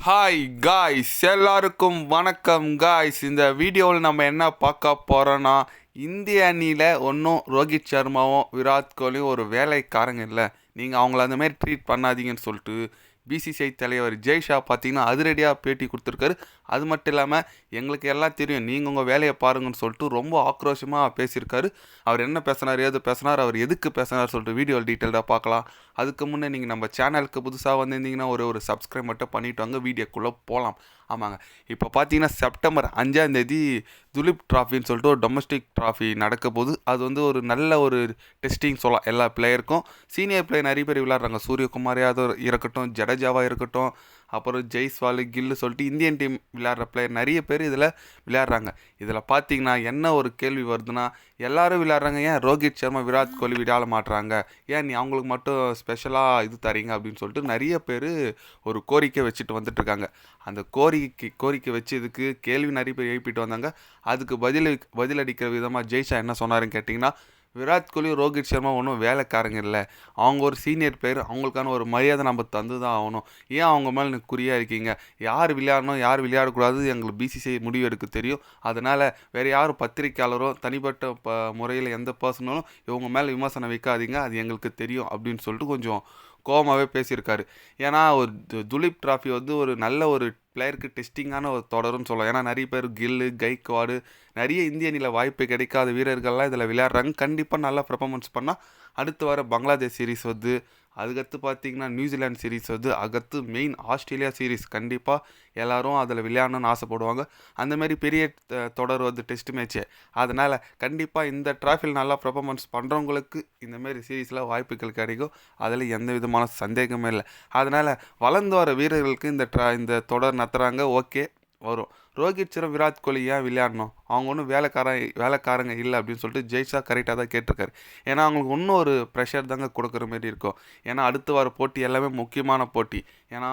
Hi guys எல்லாருக்கும் வணக்கம் guys இந்த வீடியோவில் நம்ம என்ன பார்க்க போகிறோன்னா இந்திய அணியில் ஒன்றும் ரோஹித் சர்மாவும் விராட் கோலியும் ஒரு வேலைக்காரங்க இல்லை. நீங்கள் அவங்கள அந்தமாரி ட்ரீட் பண்ணாதீங்கன்னு சொல்லிட்டு பிசிசிஐ தலைவர் ஜெய்ஷா பார்த்தீங்கன்னா அதிரடியாக பேட்டி கொடுத்துருக்காரு. அது மட்டும் இல்லாமல் எங்களுக்கு எல்லாம் தெரியும். நீங்கள் உங்கள் வேலையை பாருங்கன்னு சொல்லிட்டு ரொம்ப ஆக்ரோஷமாக பேசியிருக்காரு. அவர் என்ன பேசினார் ஏது பேசினார் அவர் எதுக்கு பேசினார் சொல்லிட்டு வீடியோ டீட்டெயிலாக பார்க்கலாம். அதுக்கு முன்னே நீங்கள் நம்ம சேனலுக்கு புதுசாக வந்திருந்தீங்கன்னா ஒரு ஒரு சப்ஸ்கிரைப் மட்டும் பண்ணிவிட்டு வாங்க. வீடியோக்குள்ளே போகலாம் ஆமாங்க. இப்போ பார்த்தீங்கன்னா செப்டம்பர் அஞ்சாம் தேதி துலிப் ட்ராஃபின்னு சொல்லிட்டு ஒரு டொமஸ்டிக் ட்ராஃபி நடக்க போகுது அது வந்து ஒரு நல்ல ஒரு டெஸ்டிங் சொல்லலாம் எல்லா பிளேயருக்கும் சீனியர் பிளேயர் நிறைய பேர் விளையாடுறாங்க. சூரியகுமார் யாதவ் இருக்கட்டும் ஜடேஜாவாக இருக்கட்டும் அப்புறம் ஜெய்ஸ்வால் கில்லு சொல்லிட்டு இந்தியன் டீம் விளையாடுற பிளேயர் நிறைய பேர் இதில் விளையாடுறாங்க. இதில் பார்த்தீங்கன்னா என்ன ஒரு கேள்வி வருதுன்னா எல்லாரும் விளையாடுறாங்க. ஏன் ரோஹித் சர்மா விராட் கோலி விளையாட மாட்டுறாங்க? ஏன் நீ அவங்களுக்கு மட்டும் ஸ்பெஷலாக இது தரீங்க அப்படின்னு சொல்லிட்டு நிறைய பேர் ஒரு கோரிக்கை வச்சுட்டு வந்துட்டுருக்காங்க அந்த கோரிக்கை கோரிக்கை வச்சதுக்கு கேள்வி நிறைய பேர் எழுப்பிட்டு வந்தாங்க. அதுக்கு பதில் பதிலடிக்கிற விதமாக ஜெய்ஷா என்ன சொன்னாருன்னு கேட்டிங்கன்னா விராட் கோலி ரோஹித் சர்மா ஒன்றும் வேலைக்காரங்க இல்லை. அவங்க ஒரு சீனியர் பிளேயர் அவங்களுக்கான ஒரு மரியாதை நம்ம தந்து தான் ஆகணும். ஏன் அவங்க மேலே எனக்கு குறியாக இருக்கீங்க? யார் விளையாடணும் யார் விளையாடக்கூடாது எங்களுக்கு பிசிசிஐ முடிவு எடுக்க தெரியும். அதனால் வேறு யாரும் பத்திரிக்கையாளரோ தனிப்பட்ட ப முறையில் எந்த பர்சனலும் இவங்க மேலே விமர்சனம் வைக்காதீங்க. அது எங்களுக்கு தெரியும் அப்படின்னு சொல்லிட்டு கொஞ்சம் கோபமாகவே பேசியிருக்காரு. ஏன்னா ஒரு து- துலீப் ட்ராஃபி வந்து ஒரு நல்ல ஒரு பிளேயருக்கு டெஸ்டிங்கான ஒரு தொடரும் சொல்லலாம். ஏன்னா நிறைய பேர் கில்லு கைக்வாடு நிறைய இந்திய அணியில் வாய்ப்பு கிடைக்காத வீரர்கள்லாம் இதில் விளையாடுறாங்க. கண்டிப்பாக நல்லா பெர்ஃபார்மன்ஸ் பண்ணால் அடுத்து வர பங்களாதேஷ் சீரிஸ் வந்து அதுக்கடுத்து பார்த்தீங்கன்னா நியூசிலாந்து சீரிஸ் வந்து அகத்து மெயின் ஆஸ்திரேலியா சீரிஸ். கண்டிப்பாக எல்லாரும் அதில் விளையாடணும்னு ஆசைப்படுவாங்க. அந்தமாரி பெரிய தொடர் வந்து டெஸ்ட் மேட்ச்சு அதனால் கண்டிப்பாக இந்த ட்ராஃபில் நல்லா பர்ஃபாமன்ஸ் பண்ணுறவங்களுக்கு இந்தமாரி சீரீஸில் வாய்ப்புகள் கிடைக்கும். அதில் எந்த விதமான சந்தேகமே இல்லை. அதனால் வளர்ந்து வர வீரர்களுக்கு இந்த ட்ரா இந்த தொடர் நடத்துகிறாங்க ஓகே. வரும். ரோஹித் சர்மா விராட் கோலி ஏன் விளையாடணும்? அவங்க ஒன்றும் வேலைக்காரன் வேலைக்காரங்க இல்லை அப்படின்னு சொல்லிட்டு ஜெய்ஷா கரெக்டாக தான் கேட்டிருக்காரு. ஏன்னா அவங்களுக்கு இன்னும் ஒரு ப்ரெஷர் தாங்க கொடுக்குற மாதிரி இருக்கும். ஏன்னா அடுத்து வர போட்டி எல்லாமே முக்கியமான போட்டி. ஏன்னா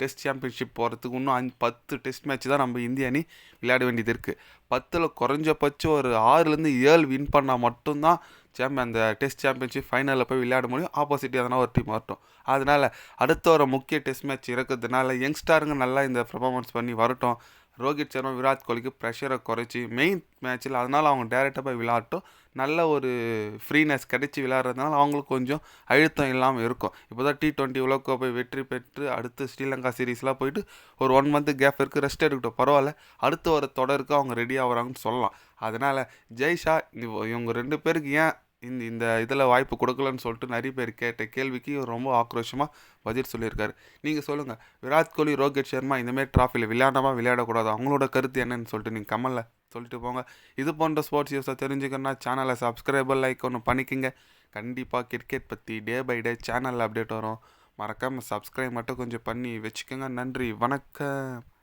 டெஸ்ட் சாம்பியன்ஷிப் போகிறதுக்கு இன்னும் அஞ்சு பத்து டெஸ்ட் மேட்ச் தான் நம்ம இந்திய அணி விளையாட வேண்டியது இருக்குது பத்தில் குறைஞ்சபட்சம் ஒரு ஆறுலேருந்து ஏழு வின் பண்ணால் மட்டும்தான் சாம்பியன் அந்த டெஸ்ட் சாம்பியன்ஷிப் ஃபைனலில் போய் விளையாட முடியும் ஆப்போசிட் எதனா ஒரு டீம் வரட்டும். அதனால் அடுத்த ஒரு முக்கிய டெஸ்ட் மேட்ச் இருக்கிறதுனால யங்ஸ்டாருங்க நல்லா இந்த பெர்ஃபார்மன்ஸ் பண்ணி வரட்டும். ரோஹித் சர்மா விராட் கோலிக்கு ப்ரெஷரை குறைச்சி மெயின் மேட்ச்சில் அதனால் அவங்க டேரெக்டாக போய் விளையாட்டும். நல்ல ஒரு ஃப்ரீனஸ் கிடச்சி விளாட்றதுனால அவங்களுக்கு கொஞ்சம் அழுத்தம் இல்லாமல் இருக்கும். இப்போ தான் டி டுவெண்ட்டி உலகக்கோப்பை வெற்றி பெற்று அடுத்து ஸ்ரீலங்கா சீரீஸ்லாம் போயிட்டு ஒரு ஒன் மந்த்து கேப் இருக்குது ரெஸ்ட் எடுக்கட்டும். பரவாயில்ல. அடுத்த ஒரு தொடருக்கு அவங்க ரெடி ஆகுறாங்கன்னு சொல்லலாம். அதனால் ஜெய்ஷா இவங்க ரெண்டு பேருக்கு ஏன் இந்த இந்த இதில் வாய்ப்பு கொடுக்கலன்னு சொல்லிட்டு நிறைய பேர் கேட்ட கேள்விக்கு ரொம்ப ஆக்ரோஷமாக பதில் சொல்லியிருக்காரு. நீங்கள் சொல்லுங்கள் விராட் கோலி ரோஹித் சர்மா இந்தமாரி ட்ராஃபியில் விளையாடாமல் விளையாடக்கூடாது? அவங்களோட கருத்து என்னன்னு சொல்லிட்டு நீங்கள் கமலில் சொல்லிட்டு போங்க. இது போன்ற ஸ்போர்ட்ஸ் நியூஸை தெரிஞ்சுக்கணும்னா சேனலை சப்ஸ்கிரைபர் லைக் ஒன்று பண்ணிக்கோங்க. கண்டிப்பாக கிரிக்கெட் பற்றி டே பை டே சேனலில் அப்டேட் வரும். மறக்காமல் சப்ஸ்கிரைப் மட்டும் கொஞ்சம் பண்ணி வச்சுக்கோங்க. நன்றி வணக்கம்.